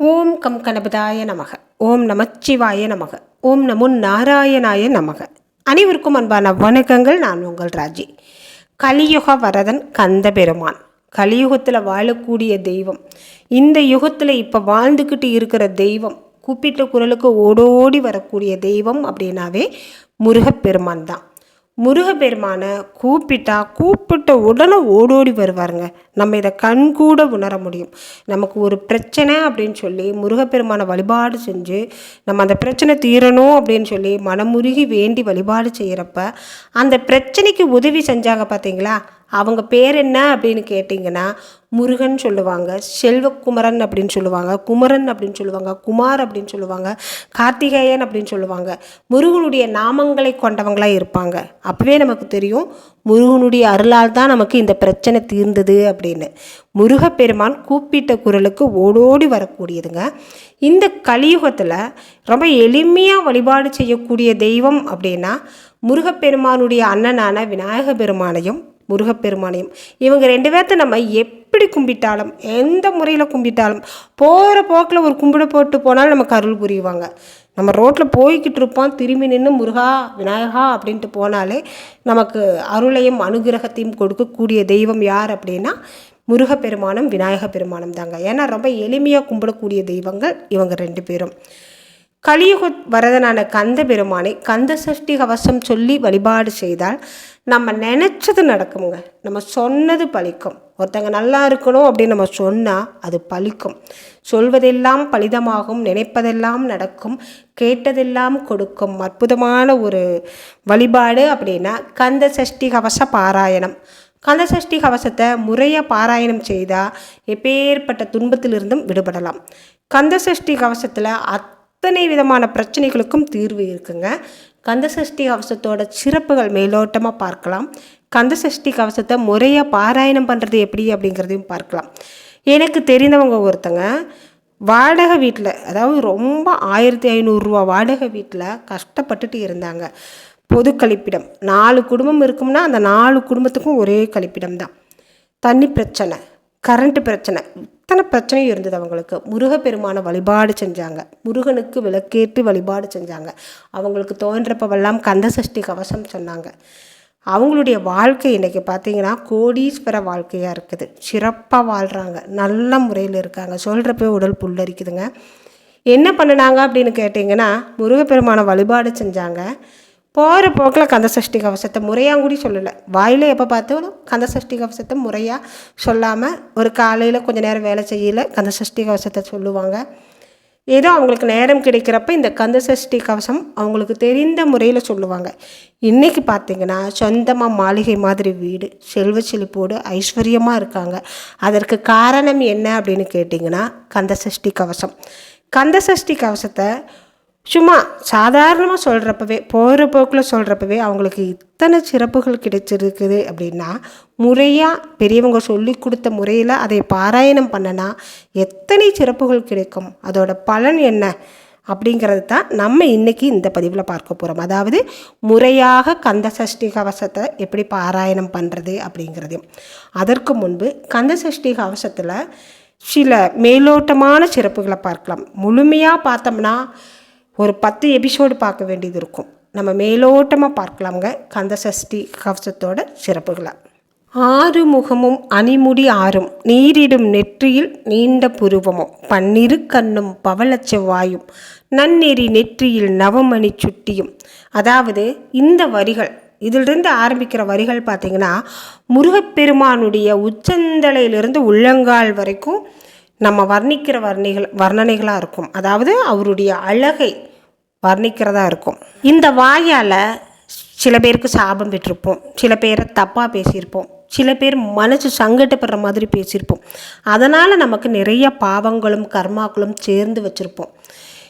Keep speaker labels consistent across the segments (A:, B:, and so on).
A: ஓம் come கணபதாய நமக. ஓம் நமச்சிவாய நமக. ஓம் நமோ நாராயணாய நமக. அனைவருக்கும் அன்பான வணக்கங்கள். நான் உங்கள் ராஜி. கலியுக வரதன் கந்த பெருமான் கலியுகத்தில் வாழக்கூடிய தெய்வம். இந்த யுகத்தில் இப்போ வாழ்ந்துக்கிட்டு இருக்கிற தெய்வம் கூப்பிட்ட குரலுக்கு ஓடோடி வரக்கூடிய தெய்வம் அப்படின்னாவே முருகப்பெருமான் தான். முருகப்பெருமான கூப்பிட்டா கூப்பிட்ட உடனே ஓடோடி வருவாருங்க. நம்ம இதை கண்கூட உணர முடியும். நமக்கு ஒரு பிரச்சனை அப்படின்னு சொல்லி முருகப்பெருமானை வழிபாடு செஞ்சு நம்ம அந்த பிரச்சனை தீரணும் அப்படின்னு சொல்லி மனமுருகி வேண்டி வழிபாடு செய்கிறப்ப அந்த பிரச்சனைக்கு உதவி செஞ்சாங்க பார்த்தீங்களா அவங்க பேர் என்ன அப்படின்னு கேட்டிங்கன்னா முருகன் சொல்லுவாங்க செல்வக்குமரன் அப்படின்னு சொல்லுவாங்க குமரன் அப்படின்னு சொல்லுவாங்க குமார் அப்படின்னு சொல்லுவாங்க கார்த்திகேயன் அப்படின்னு சொல்லுவாங்க. முருகனுடைய நாமங்களை கொண்டவங்களாக இருப்பாங்க. அப்போவே நமக்கு தெரியும் முருகனுடைய அருளால் தான் நமக்கு இந்த பிரச்சனை தீர்ந்தது அப்படின்னு. முருகப்பெருமான் கூப்பிட்ட குரலுக்கு ஓடோடி வரக்கூடியதுங்க. இந்த கலியுகத்தில் ரொம்ப எளிமையாக வழிபாடு செய்யக்கூடிய தெய்வம் அப்படின்னா முருகப்பெருமானுடைய அண்ணனான விநாயக பெருமானையும் முருகப்பெருமானையும். இவங்க ரெண்டு பேர்த்த நம்ம எப்படி கும்பிட்டாலும் எந்த முறையில் கும்பிட்டாலும் போகிற போக்கில் ஒரு கும்பிட போட்டு போனாலும் நமக்கு அருள் புரியுவாங்க நம்ம ரோட்டில் போய்கிட்டு இருப்போம் திரும்பி நின்று முருகா விநாயகா அப்படின்ட்டு போனாலே நமக்கு அருளையும் அனுகிரகத்தையும் கொடுக்கக்கூடிய தெய்வம் யார் அப்படின்னா முருகப்பெருமானம் விநாயக பெருமானம் தாங்க. ஏன்னா ரொம்ப எளிமையாக கும்பிடக்கூடிய தெய்வங்கள் இவங்க ரெண்டு பேரும். கலியுக வரதனான கந்த பெருமானை கந்த சஷ்டி கவசம் சொல்லி வழிபாடு செய்தால் நம்ம நினச்சது நடக்குங்க நம்ம சொன்னது பழிக்கும். ஒருத்தங்க நல்லா இருக்கணும் அப்படின்னு நம்ம சொன்னால் அது பழிக்கும். சொல்வதெல்லாம் பலிதமாகும் நினைப்பதெல்லாம் நடக்கும் கேட்டதெல்லாம் கொடுக்கும். அற்புதமான ஒரு வழிபாடு அப்படின்னா கந்த சஷ்டி கவச பாராயணம். கந்த சஷ்டி கவசத்தை முறையாக பாராயணம் செய்தால் எப்பேற்பட்ட துன்பத்திலிருந்தும் விடுபடலாம். கந்த சஷ்டி கவசத்தில் அத் அத்தனை விதமான பிரச்சனைகளுக்கும் தீர்வு இருக்குங்க. கந்தசஷ்டி கவசத்தோட சிறப்புகள் மேலோட்டமாக பார்க்கலாம். கந்தசஷ்டி கவசத்தை முறையாக பாராயணம் பண்ணுறது எப்படி அப்படிங்கிறதையும் பார்க்கலாம். எனக்கு தெரிந்தவங்க ஒருத்தங்க வாடகை வீட்டில் அதாவது ரொம்ப ஆயிரத்தி ஐநூறுரூவா வாடகை வீட்டில் கஷ்டப்பட்டுட்டு இருந்தாங்க. பொது கழிப்பிடம். நாலு குடும்பம் இருக்கும்னா அந்த நாலு குடும்பத்துக்கும் ஒரே கழிப்பிடம் தான் தண்ணி பிரச்சனை. கரண்ட்டு பிரச்சனை. இத்தனை பிரச்சனையும் இருந்தது அவங்களுக்கு. முருகப்பெருமான வழிபாடு செஞ்சாங்க. முருகனுக்கு விளக்கேற்று வழிபாடு செஞ்சாங்க. அவங்களுக்கு தோன்றப்பவெல்லாம் கந்தசஷ்டி கவசம் சொன்னாங்க. அவங்களுடைய வாழ்க்கை இன்றைக்கி பார்த்தீங்கன்னா கோடீஸ்வர வாழ்க்கையாக இருக்குது. சிறப்பாக வாழ்கிறாங்க நல்ல முறையில் இருக்காங்க. சொல்கிறப்ப உடல் புல்லரிக்குதுங்க. என்ன பண்ணினாங்க அப்படின்னு கேட்டிங்கன்னா முருகப்பெருமான வழிபாடு செஞ்சாங்க. போகிற போக்கில் கந்தசஷ்டி கவசத்தை முறையாக கூட சொல்லலை. வாயில் எப்போ பார்த்தாலும் கந்தசஷ்டி கவசத்தை முறையாக சொல்லாமல் ஒரு காலையில் கொஞ்சம் நேரம் வேலை செய்யல கந்தசஷ்டி கவசத்தை சொல்லுவாங்க. ஏதோ அவங்களுக்கு நேரம் கிடைக்கிறப்ப இந்த கந்தசஷ்டி கவசம் அவங்களுக்கு தெரிந்த முறையில் சொல்லுவாங்க. இன்றைக்கி பார்த்திங்கன்னா சொந்தமாக மாளிகை மாதிரி வீடு செல்வ செழிப்போடு ஐஸ்வர்யமாக இருக்காங்க. அதற்கு காரணம் என்ன அப்படின்னு கேட்டிங்கன்னா கந்தசஷ்டி கவசம். கந்தசஷ்டி கவசத்தை சும்மா சாதாரணமாக சொல்கிறப்பவே போகிற போக்கில் சொல்கிறப்பவே அவங்களுக்கு இத்தனை சிறப்புகள் கிடைச்சிருக்குது அப்படின்னா முறையாக பெரியவங்க சொல்லி கொடுத்த முறையில் அதை பாராயணம் பண்ணனா எத்தனை சிறப்புகள் கிடைக்கும்? அதோட பலன் என்ன? அப்படிங்கிறது தான் நம்ம இன்றைக்கி இந்த பதிவில் பார்க்க போகிறோம் அதாவது முறையாக கந்த சஷ்டி கவசத்தை எப்படி பாராயணம் பண்ணுறது அப்படிங்கிறது அதற்கு முன்பு கந்த சஷ்டி கவசத்தில் சில மேலோட்டமான சிறப்புகளை பார்க்கலாம். முழுமையாக பார்த்தோம்னா ஒரு பத்து எபிசோடு பார்க்க வேண்டியது இருக்கும். நம்ம மேலோட்டமாக பார்க்கலாங்க கந்த சஷ்டி கவசத்தோட சிறப்புகளை. ஆறு முகமும் அணிமுடி ஆறும். நீரிடும் நெற்றியில் நீண்ட புருவமும். பன்னிரு கண்ணும் பவளச்ச வாயும் நன்னெறி நெற்றியில் நவமணி சுட்டியும். அதாவது இந்த வரிகள் இதிலிருந்து ஆரம்பிக்கிற வரிகள் பார்த்திங்கன்னா முருகப்பெருமானுடைய உச்சந்தலையிலிருந்து உள்ளங்கால் வரைக்கும் நம்ம வர்ணிக்கிற வர்ணிகள் வர்ணனைகளாக இருக்கும். அதாவது அவருடைய அழகை வர்ணிக்கிறதா இருக்கும். இந்த வாயால் சில பேருக்கு சாபம் பெற்றிருப்போம். சில பேரை தப்பாக பேசியிருப்போம். சில பேர் மனசு சங்கட்டப்படுற மாதிரி பேசியிருப்போம். அதனால் நமக்கு நிறைய பாவங்களும் கர்மாக்களும் சேர்ந்து வச்சுருப்போம்.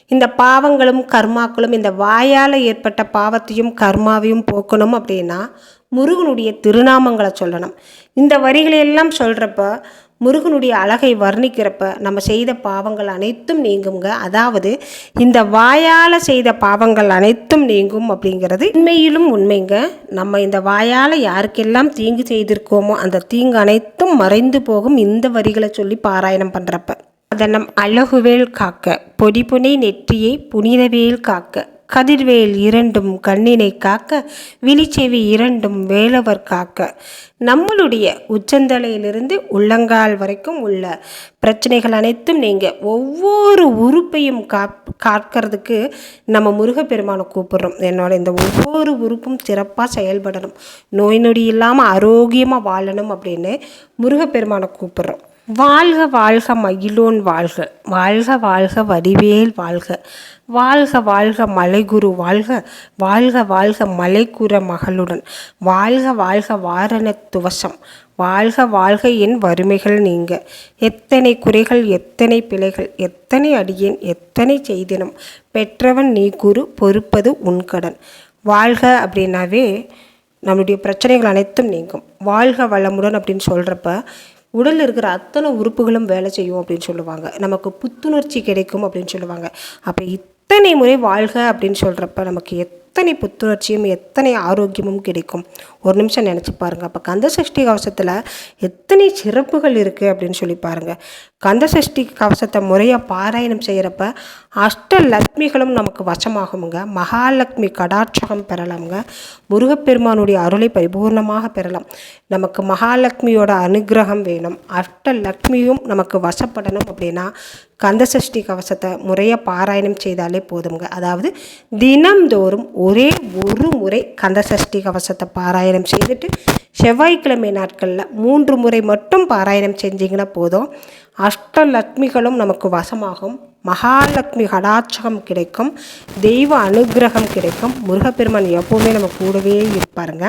A: இந்த பாவங்களும் கர்மாக்களும் இந்த வாயால் ஏற்பட்ட பாவத்தையும் கர்மாவையும் போக்கணும் அப்படின்னா முருகனுடைய திருநாமங்களை சொல்லணும். இந்த வரிகளை எல்லாம் சொல்கிறப்ப முருகனுடைய அழகை வர்ணிக்கிறப்ப நம்ம செய்த பாவங்கள் அனைத்தும் நீங்குங்க. அதாவது இந்த வாயால் செய்த பாவங்கள் அனைத்தும் நீங்கும் அப்படிங்கிறது உண்மையிலும் உண்மைங்க. நம்ம இந்த வாயால் யாருக்கெல்லாம் தீங்கு செய்திருக்கோமோ அந்த தீங்கு அனைத்தும் மறைந்து போகும் இந்த வரிகளை சொல்லி பாராயணம் பண்ணுறப்ப அதை நம் அழகுவேல் காக்க பொடிபுனை நெற்றியை புனிதவேல் காக்க கதிர்வேல் இரண்டும் கண்ணினை காக்க விழிச்செவி இரண்டும் வேலவர் காக்க. நம்மளுடைய உச்சந்தலையிலிருந்து உள்ளங்கால் வரைக்கும் உள்ள பிரச்சனைகள் அனைத்தும் நீங்கள் ஒவ்வொரு உறுப்பையும் காப் காக்கிறதுக்கு நம்ம முருகப்பெருமானை கூப்பிடுறோம். என்னோட இந்த ஒவ்வொரு உறுப்பும் சிறப்பாக செயல்படணும். நோய் நொடி இல்லாமல் ஆரோக்கியமாக வாழணும் அப்படின்னு முருகப்பெருமானை கூப்பிடுறோம். வாழ்க வாழ்க மகிழோன் வாழ்க. வாழ்க வாழ்க வடிவேல் வாழ்க. வாழ்க வாழ்க மலைகுரு வாழ்க. வாழ்க வாழ்க மலைக்குற மகளுடன். வாழ்க வாழ்க வாரண துவசம். வாழ்க வாழ்க என் வறுமைகள் நீங்க. எத்தனை குறைகள் எத்தனை பிழைகள் எத்தனை அடியேன் எத்தனை செய்தினம். பெற்றவன் நீ குரு பொறுப்பது உன் கடன். வாழ்க அப்படின்னாவே நம்மளுடைய பிரச்சனைகள் அனைத்தும் நீங்கும். வாழ்க வளமுடன் அப்படின்னு சொல்கிறப்ப உடலில் இருக்கிற அத்தனை உறுப்புகளும் வேலை செய்யும் அப்படின்னு சொல்லுவாங்க. நமக்கு புத்துணர்ச்சி கிடைக்கும் அப்படின்னு சொல்லுவாங்க. அப்போ இத்தனை முறை வாழ்க அப்படின்னு சொல்கிறப்ப நமக்கு எத் எத்தனை புத்துணர்ச்சியும் எத்தனை ஆரோக்கியமும் கிடைக்கும்? ஒரு நிமிஷம் நினச்சி பாருங்கள் அப்போ கந்த சஷ்டி கவசத்தில் எத்தனை சிறப்புகள் இருக்குது அப்படின்னு சொல்லி பாருங்கள் கந்த சஷ்டி கவசத்தை முறையாக பாராயணம் செய்கிறப்ப அஷ்டலக்ஷ்மிகளும் நமக்கு வசமாகுங்க மகாலட்சுமி கடாட்சகம் பெறலாமுங்க. முருகப்பெருமானுடைய அருளை பரிபூர்ணமாக பெறலாம். நமக்கு மகாலட்சுமியோட அனுகிரகம் வேணும். அஷ்டலக்ஷ்மியும் நமக்கு வசப்படணும் அப்படின்னா கந்தசஷ்டி கவசத்தை முறையாக பாராயணம் செய்தாலே போதுங்க அதாவது தினம்தோறும் ஒரே ஒரு முறை கந்தசஷ்டி கவசத்தை பாராயணம் செய்துட்டு செவ்வாய்க்கிழமை நாட்களில் மூன்று முறை மட்டும் பாராயணம் செஞ்சிங்கன்னா போதும். அஷ்டலக்ஷ்மிகளும் நமக்கு வசமாகும். மகாலட்சுமி கடாட்சகம் கிடைக்கும். தெய்வ அனுகிரகம் கிடைக்கும். முருகப்பெருமான் எப்போவுமே நம்ம கூடவே இருப்பாருங்க.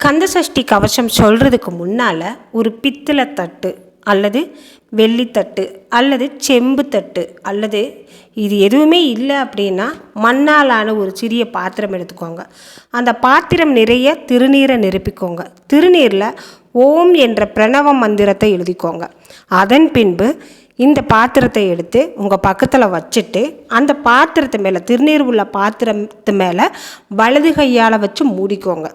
A: கந்த சஷ்டி கவசம் சொல்கிறதுக்கு முன்னால் ஒரு பித்தளை தட்டு அல்லது வெள்ளித்தட்டு அல்லது செம்பு தட்டு அல்லது இது எதுவுமே இல்லை அப்படின்னா மண்ணாலான ஒரு சிறிய பாத்திரம் எடுத்துக்கோங்க. அந்த பாத்திரம் நிறைய திருநீரை நிரப்பிக்கோங்க. திருநீரில் ஓம் என்ற பிரணவ மந்திரத்தை எழுதிக்கோங்க. அதன் பின்பு இந்த பாத்திரத்தை எடுத்து உங்கள் பக்கத்தில் வச்சுட்டு அந்த பாத்திரத்து மேலே திருநீர் உள்ள பாத்திரத்து மேலே வலது கையால் வச்சு மூடிக்கோங்க.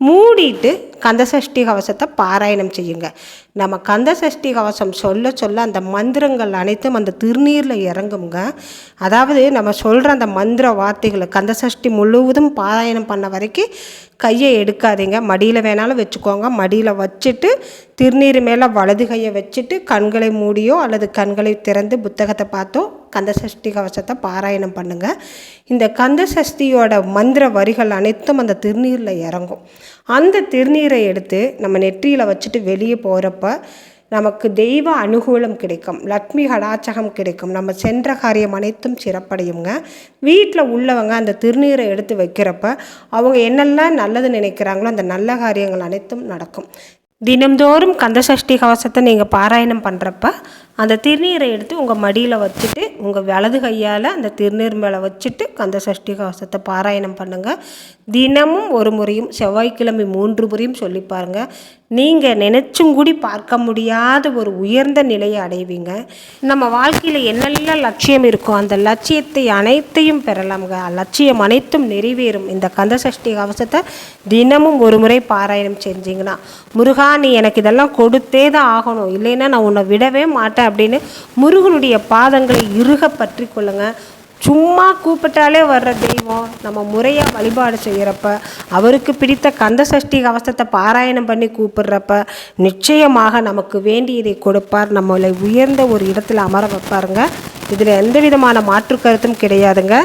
A: மூடிட்டு கந்தசஷ்டி கவசத்தை பாராயணம் செய்யுங்க. நம்ம கந்தசஷ்டி கவசம் சொல்ல சொல்ல அந்த மந்திரங்கள் அனைத்தும் அந்த திருநீரில் இறங்குங்க அதாவது நம்ம சொல்கிற அந்த மந்திர வார்த்தைகளை கந்தசஷ்டி முழுவதும் பாராயணம் பண்ண வரைக்கும் கையை எடுக்காதீங்க. மடியில் வேணாலும் வச்சுக்கோங்க. மடியில் வச்சுட்டு திருநீர் மேலே வலது கையை வச்சுட்டு கண்களை மூடியோ அல்லது கண்களை திறந்து புத்தகத்தை பார்த்தோ கந்தசஷ்டி கவசத்தை பாராயணம் பண்ணுங்கள் இந்த கந்தசஷ்டியோட மந்திர வரிகள் அனைத்தும் அந்த திருநீரில் இறங்கும். அந்த திருநீரை எடுத்து நம்ம நெற்றியில் வச்சுட்டு வெளியே போகிறப்ப நமக்கு தெய்வ அனுகூலம் கிடைக்கும் லக்ஷ்மி கடாச்சகம் கிடைக்கும். நம்ம சென்ற காரியம் அனைத்தும் சிறப்படையுங்க. வீட்டில் உள்ளவங்க அந்த திருநீரை எடுத்து வைக்கிறப்ப அவங்க என்னெல்லாம் நல்லது நினைக்கிறாங்களோ அந்த நல்ல காரியங்கள் அனைத்தும் நடக்கும். தினம்தோறும் கந்தசஷ்டி கவசத்தை நீங்கள் பாராயணம் பண்ணுறப்ப அந்த திருநீரை எடுத்து உங்கள் மடியில் வச்சுட்டு உங்கள் வலது கையால் அந்த திருநீர் மேலே வச்சுட்டு கந்த சஷ்டி கவசத்தை பாராயணம் பண்ணுங்கள் தினமும் ஒரு முறையும் செவ்வாய்க்கிழமை மூன்று முறையும் சொல்லி பாருங்கள் நீங்கள் நினச்சும் கூடி பார்க்க முடியாத ஒரு உயர்ந்த நிலையை அடைவீங்க. நம்ம வாழ்க்கையில் என்னெல்லாம் லட்சியம் இருக்கோ அந்த லட்சியத்தை அனைத்தையும் பெறலாம்ங்க லட்சியம் அனைத்தும் நிறைவேறும். இந்த கந்த சஷ்டி கவசத்தை தினமும் ஒரு முறை பாராயணம் செஞ்சிங்கன்னா முருகா நீ எனக்கு இதெல்லாம் கொடுத்தே தான் ஆகணும். இல்லைன்னா நான் உன்னை விடவே மாட்டேன் அப்படின்னு முருகனுடைய பாதங்களை இறுக பற்றி கொள்ளுங்கள் சும்மா கூப்பிட்டாலே வர்ற தெய்வம் நம்ம முறையாக வழிபாடு செய்கிறப்ப அவருக்கு பிடித்த கந்த சஷ்டி கவசத்தை பாராயணம் பண்ணி கூப்பிடுறப்ப நிச்சயமாக நமக்கு வேண்டியதை கொடுப்பார். நம்மளை உயர்ந்த ஒரு இடத்துல அமர வைப்பாருங்க. இதில் எந்த விதமான மாற்று கருத்தும் கிடையாதுங்க.